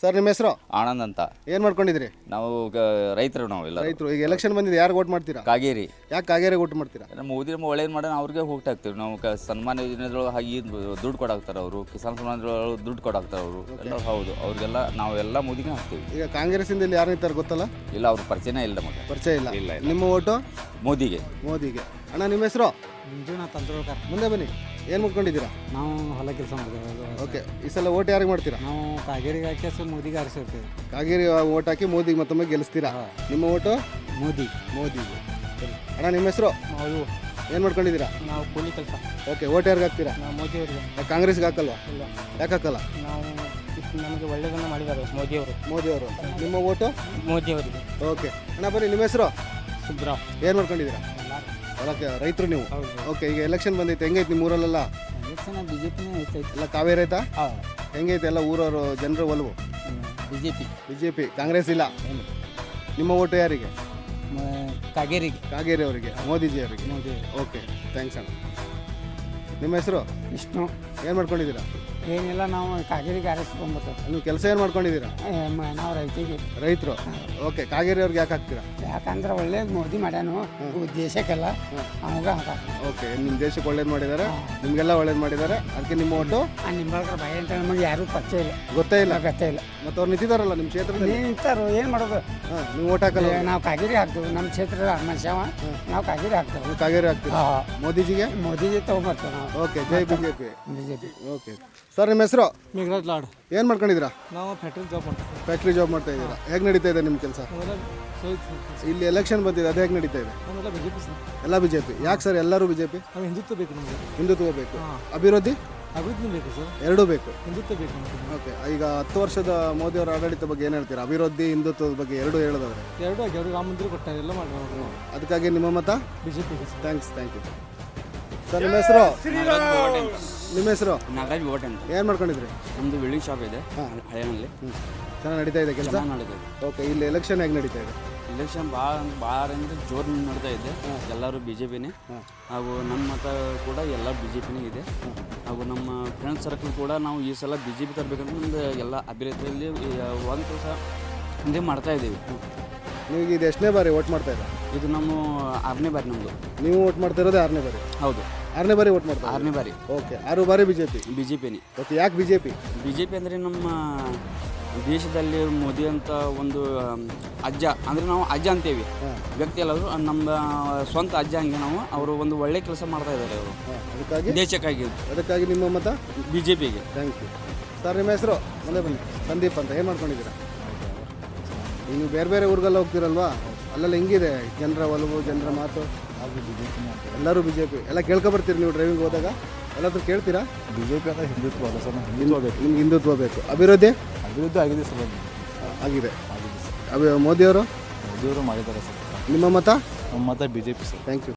Sir ನಿಮ್ಮ ಹೆಸರು? ಆನಂದ್ ಅಂತ. ಏನು ಮಾಡ್ಕೊಂಡಿದ್ರಿ ನಾವು ಗ- ರೈತರು ನಾವು ಎಲ್ಲ ರೈತರು. ಈಗ ಎಲೆಕ್ಷನ್ ಬಂದಿದೆ ಯಾರು ಓಟ್ ಮಾಡ್ತೀರಾ? ಕಾಗೇರಿ. ಯಾಕೆ ಕಾಗೇರಿ ಓಟ್ ಮಾಡ್ತೀರಾ? ನಮ್ಮ ಮೋದಿ ನಮ್ಮ ಒಳ್ಳೇದು ಮಾಡೋಣ ಅವ್ರಿಗೆ ಹೋಗ್ತಾ ಇರ್ತೀವಿ. ನಾವು ಕ ಸನ್ಮಾನ ಯೋಜನೆದೊಳಗೆ ಹಾಗೆ ದುಡ್ಡು ಕೊಡಾಕ್ತಾರೆ ಅವರು ಕಿಸಾನ್ ಸನ್ಮಾನದೊಳಗೆ ದುಡ್ಡು ಕೊಡಾಕ್ತಾರೆ ಅವರು. ಎಲ್ಲ ಹೌದು. ಅವ್ರಿಗೆಲ್ಲ ನಾವೆಲ್ಲ ಮೋದಿಗೆ ಹಾಕ್ತೀವಿ. ಈಗ ಕಾಂಗ್ರೆಸ್ಸಿಂದ ಇಲ್ಲಿ ಯಾರು ನಿಂತಾರೆ ಗೊತ್ತಲ್ಲ? ಇಲ್ಲ ಅವ್ರ ಪರಿಚಯನೇ ಇಲ್ಲ ನಮಗೆ. ಪರಿಚಯ ಇಲ್ಲ. ಇಲ್ಲ, ನಿಮ್ಮ ಓಟು? ಮೋದಿಗೆ. ಮೋದಿಗೆ. ಅಣ್ಣ ನಿಮ್ಮ ಹೆಸರು? ಮಂಜುನಾಥ್ ಮುಂದೆ ಬನ್ನಿ. ಏನು ಮುಟ್ಕೊಂಡಿದ್ದೀರಾ? ನಾವು ಹೊಲ ಕೆಲಸ ಮಾಡ್ತೀವಿ. ಓಕೆ ಈ ಸಲ ಓಟ್ ಯಾರಿಗೆ ಮಾಡ್ತೀರಾ? ನಾವು ಕಾಗೇರಿಗೆ ಹಾಕಿ ಮೋದಿಗೆ ಆರಿಸಿರ್ತೀವಿ ಕಾಗೇರಿ ಓಟ್ ಹಾಕಿ ಮೋದಿಗೆ ಮತ್ತೊಮ್ಮೆ ಗೆಲ್ಲಿಸ್ತೀರಾ? ನಿಮ್ಮ ಓಟು? ಮೋದಿ. ಮೋದಿ. ಅಣ್ಣ ನಿಮ್ಮ ಹೆಸರು? ಹೌದು ಏನು ಮಾಡ್ಕೊಂಡಿದ್ದೀರಾ? ನಾವು ಕೂಲಿ ಕೆಲಸ. ಓಕೆ ಓಟ್ ಯಾರಿಗೆ ಹಾಕ್ತೀರಾ? ನಾವು ಮೋದಿಯವರಿಗೆ ಯಾಕೆ ಕಾಂಗ್ರೆಸ್ಗೆ ಹಾಕಲ್ವಾ? ಇಲ್ಲ. ಯಾಕೆ ಹಾಕಲ್ಲ? ನಾವು ನಮಗೆ ಒಳ್ಳೆಯದನ್ನು ಮಾಡಿದ್ದಾರೆ ಮೋದಿಯವರು ಮೋದಿ ಅವರು. ನಿಮ್ಮ ಓಟು? ಮೋದಿಯವರಿಗೆ ಓಕೆ ಅಣ್ಣ ಬನ್ನಿ ನಿಮ್ಮ ಹೆಸರು? ಸುಬ್ರಾವ್ ಏನು ಮಾಡ್ಕೊಂಡಿದ್ದೀರಾ? ಹೊಲಕ್ಕೆ ರೈತರು ನೀವು? ಓಕೆ ಈಗ ಎಲೆಕ್ಷನ್ ಬಂದೈತೆ ಹೆಂಗೈತೆ ನಿಮ್ಮ ಊರಲ್ಲೆಲ್ಲ? ಎಲೆಕ್ಷನ್ ಬಿ ಜೆ ಪಿನೇ ಹೆಚ್ಚೈತೆ. ಎಲ್ಲ ಕಾವೇರಿ ಆಯ್ತಾ? ಹೆಂಗೈತೆ ಎಲ್ಲ ಊರವರು ಜನರು ಒಲವು? B J P B J P Congress ಇಲ್ಲ? ನಿಮ್ಮ ಓಟು ಯಾರಿಗೆ? ಕಾಗೇರಿಗೆ. ಕಾಗೇರಿ ಅವರಿಗೆ ಮೋದಿಜಿ ಅವರಿಗೆ? ಮೋದಿ ಓಕೆ ಥ್ಯಾಂಕ್ಸ್ ಅಣ್ಣ. ನಿಮ್ಮ ಹೆಸರು? ವಿಷ್ಣು. ಏನು ಮಾಡ್ಕೊಂಡಿದ್ದೀರಾ? ಏನಿಲ್ಲ ನಾವು ಕಾಗೇರಿಗೆ ಆರಿಸ್ಕೊಂಡ್ಬಿಟ್ಟು ನೀವು ಕೆಲಸ ಏನು ಮಾಡ್ಕೊಂಡಿದ್ದೀರಾ? ನಾವು ರೈತಿಗೆ ರೈತರು? ಓಕೆ ಕಾಗೇರಿ ಅವ್ರಿಗೆ ಯಾಕೆ ಹಾಕ್ತೀರಾ? ಯಾಕಂದ್ರೆ ಒಳ್ಳೇದು ಮೋದಿ ಮಾಡ್ಯಾನು. ದೇಶಕ್ಕೆಲ್ಲ ಅವಾಗ ಓಕೆ ನಿಮ್ಮ ದೇಶಕ್ಕೆ ಒಳ್ಳೇದು ಮಾಡಿದ್ದಾರೆ ನಿಮಗೆಲ್ಲ ಒಳ್ಳೇದು ಮಾಡಿದ್ದಾರೆ ಅದಕ್ಕೆ ನಿಮ್ಮ ಓಟು? ನಿಮ್ಮ ಭಯ ಬಾಯಿ ಅಂತ ನಮಗೆ ಯಾರೂ ಪರಿಚಯ ಇಲ್ಲ. ಗೊತ್ತೇ ಇಲ್ಲ? ಗೊತ್ತೇ ಇಲ್ಲ. ಮತ್ತು ಅವ್ರು ನಿಂತಿದ್ದಾರಲ್ಲ ನಿಮ್ಮ ಕ್ಷೇತ್ರ ನಿಂತಾರು ಏನು ಮಾಡೋದು? ನೀವು ಓಟ್ ಹಾಕಲ್ಲ ಏ, ನಾವು ಕಾಗೇರಿ ಹಾಕ್ತೇವೆ ನಮ್ಮ ಕ್ಷೇತ್ರದ ಮನುಷ್ಯವ ನಾವು ಕಾಗೇರಿ ಹಾಕ್ತೇವೆ. ನೀವು ಕಾಗೇರಿ ಹಾಕ್ತೀವಿ ಮೋದಿಜಿಗೆ? ಮೋದಿಜಿ ತೊಗೊಂಬರ್ತೇವೆ ನಾವು. ಓಕೆ ಜೈ B J P B J P okay. Sir ನಿಮ್ಮ ಹೆಸರು? ಮೇಘರಾಜ್ ಲಾಡ್. ಏನು ಮಾಡ್ಕೊಂಡಿದ್ದೀರಾ? ನಾವು ಫ್ಯಾಕ್ಟ್ರಿ ಜಾಬ್ ಮಾಡ್ತೀವಿ ಫ್ಯಾಕ್ಟ್ರಿ ಜಾಬ್ ಮಾಡ್ತಾ ಇದ್ದೀರಾ? ಹೇಗೆ ನಡೀತಾ ಇದೆ ನಿಮ್ಮ ಕೆಲಸ? ಇಲ್ಲಿ ಎಲೆಕ್ಷನ್ ಬಂದಿದೆ ಅದೇ ಹೇಗೆ ನಡೀತಾ ಇದೆ? ನಮ್ಮೆಲ್ಲ ಬಿ ಜೆ ಪಿ ಸರ್. ಎಲ್ಲ ಬಿ ಜೆ ಪಿ ಯಾಕೆ ಸರ್ ಎಲ್ಲರೂ ಬಿ ಜೆ ಪಿ ನಾವು ಹಿಂದುತ್ವ ಬೇಕು ನಮಗೆ. ಹಿಂದುತ್ವ ಬೇಕು. ಅಭಿವೃದ್ಧಿ? ಅಭಿವೃದ್ಧಿ ಬೇಕು ಸರ್. ಎರಡೂ ಬೇಕು. ಹಿಂದುತ್ವ ಬೇಕು ನಮಗೆ. ಓಕೆ ಈಗ ಹತ್ತು ವರ್ಷದ ಮೋದಿ ಅವರ ಆಡಳಿತ ಬಗ್ಗೆ ಏನು ಹೇಳ್ತೀರಾ? ಅಭಿವೃದ್ಧಿ ಹಿಂದುತ್ವದ ಬಗ್ಗೆ ಎರಡೂ ಹೇಳೋದಾದ್ರೆ. ಎರಡು ಆಗಿ ಅವರು ರಾಮ ಮಂದಿರ ಕೊಟ್ಟಾರೆ ಎಲ್ಲ ಮಾಡಿ ಅದಕ್ಕಾಗಿ ನಿಮ್ಮ ಮತ? B J P thanks thank you. Sir ನಿಮ್ಮ ಹೆಸರು? ನಿಮ್ಮ ಹೆಸರು? ನಾಗರಾಜ್ ಬೋಟ್ ಅಂತ. ಏನು ಮಾಡ್ಕೊಂಡಿದ್ರಿ? ನಮ್ಮದು ಬಿಲ್ಡಿಂಗ್ ಶಾಪ್ ಇದೆ ಹಳೆಯಲ್ಲಿ ಹ್ಞೂ ಚೆನ್ನಾಗಿ ನಡೀತಾ ಇದೆ ಕೆಲಸ? ಓಕೆ ಇಲ್ಲಿ ಎಲೆಕ್ಷನ್ ಹೇಗೆ ನಡೀತಾ ಇದೆ? ಎಲೆಕ್ಷನ್ ಭಾಳ ಭಾಳ ಅಂದ್ರೆ ಜೋರು ನಡ್ತಾ ಇದೆ. ಎಲ್ಲರೂ ಬಿ ಜೆ ಪಿನೇ ಹಾಗೂ ನಮ್ಮ ಮತ ಕೂಡ ಎಲ್ಲ ಬಿ ಜೆ ಪಿನೇ ಇದೆ. ಹಾಗೂ ನಮ್ಮ ಫ್ರೆಂಡ್ ಸರ್ಕಲ್ ಕೂಡ ನಾವು ಈ ಸಲ ಬಿ ಜೆ ಪಿ ತರಬೇಕಂತ ಒಂದು ಎಲ್ಲ ಅಭಿವೃದ್ಧಿಯಲ್ಲಿ ಒಂದು ಕೆಲಸ ಹಿಂದೆ ಮಾಡ್ತಾ ಇದ್ದೀವಿ. ನೀವು ಇದು ಎಷ್ಟನೇ ಬಾರಿ ಓಟ್ ಮಾಡ್ತಾ ಇದ್ದೀರಾ? ಇದು ನಮ್ಮ ಆರನೇ ಬಾರಿ ನಮ್ಮದು ನೀವು ಓಟ್ ಮಾಡ್ತಾ ಇರೋದು ಆರನೇ ಬಾರಿ? ಹೌದು. ಆರನೇ ಬಾರಿ ಓಟ್ ಮಾಡ್ತಾರೆ ಆರನೇ ಬಾರಿ. ಓಕೆ ಆರು ಬಾರಿ B J P B J ಪಿನೇ okay ಯಾಕೆ B J P B J P ಅಂದರೆ ನಮ್ಮ ದೇಶದಲ್ಲಿ ಮೋದಿ ಅಂತ ಒಂದು ಅಜ್ಜ ಅಂದರೆ ನಾವು ಅಜ್ಜ ಅಂತೇವಿ. ವ್ಯಕ್ತಿ ಎಲ್ಲಾದರೂ ನಮ್ಮ ಸ್ವಂತ ಅಜ್ಜ ಹಂಗೆ ನಾವು ಅವರು ಒಂದು ಒಳ್ಳೆ ಕೆಲಸ ಮಾಡ್ತಾ ಇದ್ದಾರೆ ಅವರು. ಅದಕ್ಕಾಗಿ? ದೇಶಕ್ಕಾಗಿ. ಅದಕ್ಕಾಗಿ ನಿಮ್ಮ ಮತ? ಬಿ ಜೆ ಪಿಗೆ ಥ್ಯಾಂಕ್ ಯು ಸರ್ ನಿಮ್ಮ ಹೆಸರು? ಮುಂದೆ ಬನ್ನಿ. ಸಂದೀಪ್ ಅಂತ. ಏನು ಮಾಡ್ಕೊಂಡಿದ್ದೀರಾ? ನೀವು ಬೇರೆ ಬೇರೆ ಊರಿಗೆಲ್ಲ ಹೋಗ್ತಿರಲ್ವಾ? ಅಲ್ಲೆಲ್ಲ ಹೆಂಗಿದೆ? ಜನರ ಒಲವು ಜನರ ಮಾತು? ಎಲ್ಲರೂ ಬಿ ಜೆ ಪಿ ಎಲ್ಲ ಕೇಳ್ಕೊಬರ್ತೀರಿ ನೀವು ಡ್ರೈವಿಂಗ್ ಹೋದಾಗ? ಎಲ್ಲಾದರೂ ಕೇಳ್ತೀರಾ? ಬಿ ಜೆ ಪಿ ಅಂದ್ರೆ ಹಿಂದುತ್ವ ಅಲ್ಲ ಸರ್ ಹಿಂದುತ್ವ ಬೇಕು. ನಿಮ್ಗೆ ಹಿಂದುತ್ವ ಬೇಕು. ಅಭಿವೃದ್ಧಿ? ಅಭಿವೃದ್ಧಿ ಆಗಿದೆ ಸರ್. ಆಗಿದೆ. ಆಗಿದೆ ಸರ್ ಅಭಿ ಮೋದಿಯವರು? ಮೋದಿಯವರು ಮಾಡಿದ್ದಾರೆ ಸರ್. ನಿಮ್ಮ ಮತ? ನಮ್ಮ ಮತ ಪಿ ಸರ್. Thank you